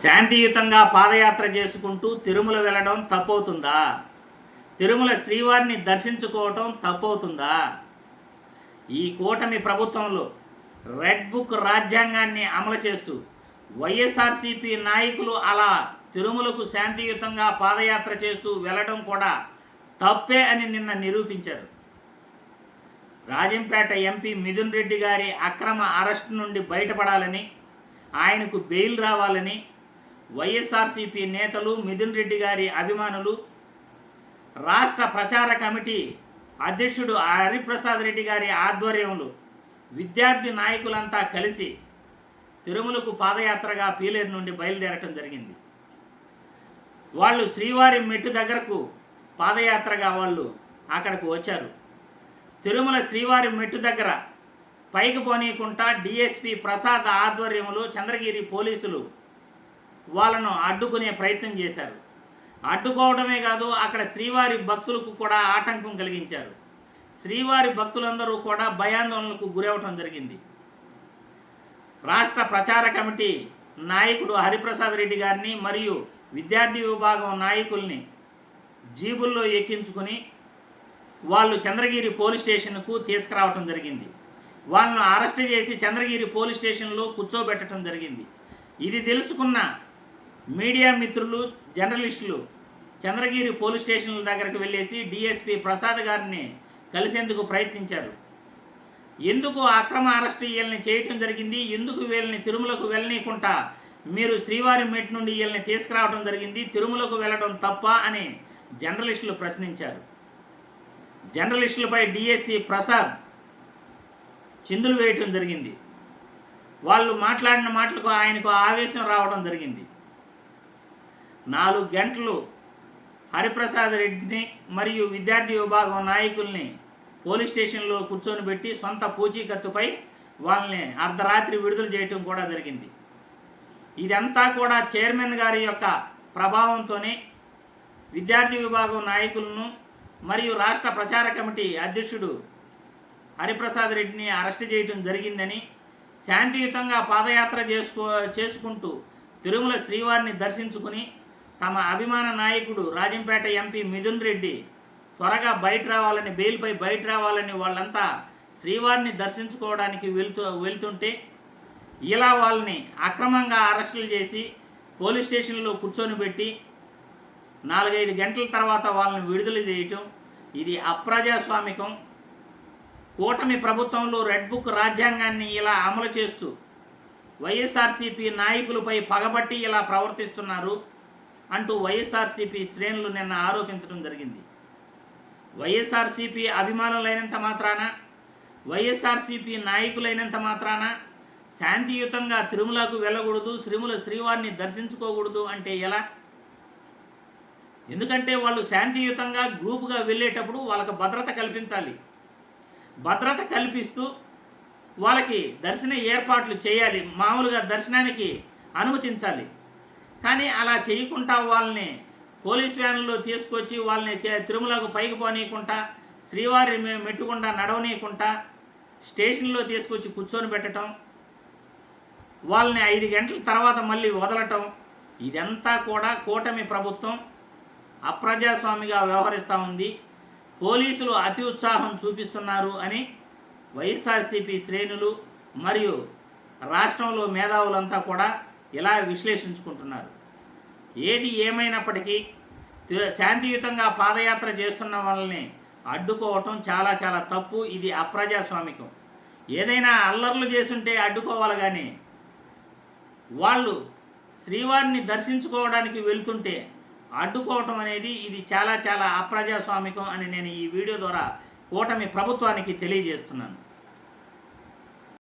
శాంతియుతంగా పాదయాత్ర చేసుకుంటూ తిరుమల వెళ్ళడం తప్పవుతుందా? తిరుమల శ్రీవారిని దర్శించుకోవటం తప్పవుతుందా? ఈ కూటమి ప్రభుత్వంలో రెడ్ బుక్ రాజ్యాంగాన్ని అమలు చేస్తూ వైఎస్ఆర్సీపీ నాయకులు అలా తిరుమలకు శాంతియుతంగా పాదయాత్ర చేస్తూ వెళ్ళడం కూడా తప్పే అని నిన్న నిరూపించారు. రాజంపేట ఎంపీ మిథున్ రెడ్డి గారి అక్రమ అరెస్ట్ నుండి బయటపడాలని ఆయనకు బెయిల్ రావాలని వైఎస్ఆర్సీపీ నేతలు మిథున్ రెడ్డి గారి అభిమానులు రాష్ట్ర ప్రచార కమిటీ అధ్యక్షుడు హరిప్రసాద్ రెడ్డి గారి ఆధ్వర్యంలో విద్యార్థి నాయకులంతా కలిసి తిరుమలకు పాదయాత్రగా పీలేరు నుండి బయలుదేరటం జరిగింది. వాళ్ళు శ్రీవారి మెట్టు దగ్గరకు పాదయాత్రగా వాళ్ళు అక్కడికి వచ్చారు. తిరుమల శ్రీవారి మెట్టు దగ్గర పైకి పోనీయకుండా డిఎస్పి ప్రసాద్ ఆధ్వర్యంలో చంద్రగిరి పోలీసులు వాళ్ళను అడ్డుకునే ప్రయత్నం చేశారు. అడ్డుకోవడమే కాదు అక్కడ శ్రీవారి భక్తులకు కూడా ఆటంకం కలిగించారు. శ్రీవారి భక్తులందరూ కూడా భయాందోళనకు గురవటం జరిగింది. రాష్ట్ర ప్రచార కమిటీ నాయకుడు హరిప్రసాద్ రెడ్డి గారిని మరియు విద్యార్థి విభాగం నాయకుల్ని జీబుల్లో ఎక్కించుకుని వాళ్ళు చంద్రగిరి పోలీస్ స్టేషన్కు తీసుకురావటం జరిగింది. వాళ్ళను అరెస్ట్ చేసి చంద్రగిరి పోలీస్ స్టేషన్లో కూర్చోబెట్టడం జరిగింది. ఇది తెలుసుకున్న మీడియా మిత్రులు జర్నలిస్టులు చంద్రగిరి పోలీస్ స్టేషన్ల దగ్గరకు వెళ్ళేసి డిఎస్పి ప్రసాద్ గారిని కలిసేందుకు ప్రయత్నించారు. ఎందుకు అక్రమ అరెస్ట్ వీళ్ళని చేయటం జరిగింది? ఎందుకు వీళ్ళని తిరుమలకు వెళ్ళనీయకుండా మీరు శ్రీవారి మెట్ నుండి వీళ్ళని తీసుకురావడం జరిగింది? తిరుమలకు వెళ్ళడం తప్ప అని జర్నలిస్టులు ప్రశ్నించారు. జర్నలిస్టులపై డిఎస్సి ప్రసాద్ చిందులు వేయటం జరిగింది. వాళ్ళు మాట్లాడిన మాటలకు ఆయనకు ఆవేశం రావడం జరిగింది. నాలుగు గంటలు హరిప్రసాద్ రెడ్డిని మరియు విద్యార్థి విభాగం నాయకుల్ని పోలీస్ స్టేషన్లో కూర్చొని పెట్టి సొంత పూచీకత్తుపై వాళ్ళని అర్ధరాత్రి విడుదల చేయటం కూడా జరిగింది. ఇదంతా కూడా చైర్మన్ గారి యొక్క ప్రభావంతోనే విద్యార్థి విభాగం నాయకులను మరియు రాష్ట్ర ప్రచార కమిటీ అధ్యక్షుడు హరిప్రసాద్ రెడ్డిని అరెస్ట్ చేయటం జరిగిందని శాంతియుతంగా పాదయాత్ర చేసుకో చేసుకుంటూ తిరుమల శ్రీవారిని దర్శించుకుని తమ అభిమాన నాయకుడు రాజంపేట ఎంపీ మిథున్ రెడ్డి త్వరగా బయట రావాలని బెయిల్పై బయట రావాలని వాళ్ళంతా శ్రీవారిని దర్శించుకోవడానికి వెళ్తూ వెళ్తుంటే ఇలా వాళ్ళని అక్రమంగా అరెస్టులు చేసి పోలీస్ స్టేషన్లో కూర్చొని పెట్టి నాలుగైదు గంటల తర్వాత వాళ్ళని విడుదల చేయటం ఇది అప్రజాస్వామికం. కూటమి ప్రభుత్వంలో రెడ్ బుక్ రాజ్యాంగాన్ని ఇలా అమలు చేస్తూ వైఎస్ఆర్సీపీ నాయకులపై పగబట్టి ఇలా ప్రవర్తిస్తున్నారు. అంటూ వైఎస్ఆర్సీపీ శ్రేణులు నిన్న ఆరోపించడం జరిగింది. వైఎస్ఆర్సీపీ అభిమానులైనంత మాత్రాన వైఎస్ఆర్సీపీ నాయకులైనంత మాత్రాన శాంతియుతంగా తిరుమలకు వెళ్ళకూడదు తిరుమల శ్రీవారిని దర్శించుకోకూడదు అంటే ఎలా? ఎందుకంటే వాళ్ళు శాంతియుతంగా గ్రూపుగా వెళ్ళేటప్పుడు వాళ్ళకి భద్రత కల్పించాలి. భద్రత కల్పిస్తూ వాళ్ళకి దర్శన ఏర్పాట్లు చేయాలి. మామూలుగా దర్శనానికి అనుమతించాలి. కానీ అలా చేయకుండా వాళ్ళని పోలీస్ వ్యాన్లో తీసుకొచ్చి వాళ్ళని తి- తిరుమలకు పైకి పోనీయకుండా శ్రీవారి మెట్టుకుండా నడవనీయకుండా స్టేషన్లో తీసుకొచ్చి కూర్చొని పెట్టడం వాళ్ళని ఐదు గంటల తర్వాత మళ్ళీ వదలటం ఇదంతా కూడా కూటమి ప్రభుత్వం అప్రజాస్వామిగా వ్యవహరిస్తూ ఉంది. పోలీసులు అతి ఉత్సాహం చూపిస్తున్నారు అని వైఎస్ఆర్సీపీ శ్రేణులు మరియు రాష్ట్రంలో మేధావులంతా కూడా ఇలా విశ్లేషించుకుంటున్నారు? ఏది ఏమైనప్పటికీ శాంతియుతంగా పాదయాత్ర చేస్తున్న వాళ్ళని అడ్డుకోవటం చాలా చాలా తప్పు ఇది అప్రజాస్వామికం. ఏదైనా అల్లర్లు చేస్తుంటే అడ్డుకోవాలి కానీ వాళ్ళు శ్రీవారిని దర్శించుకోవడానికి వెళ్తుంటే అడ్డుకోవటం అనేది ఇది చాలా చాలా అప్రజాస్వామికం అని నేను ఈ వీడియో ద్వారా కూటమి ప్రభుత్వానికి తెలియజేస్తున్నాను.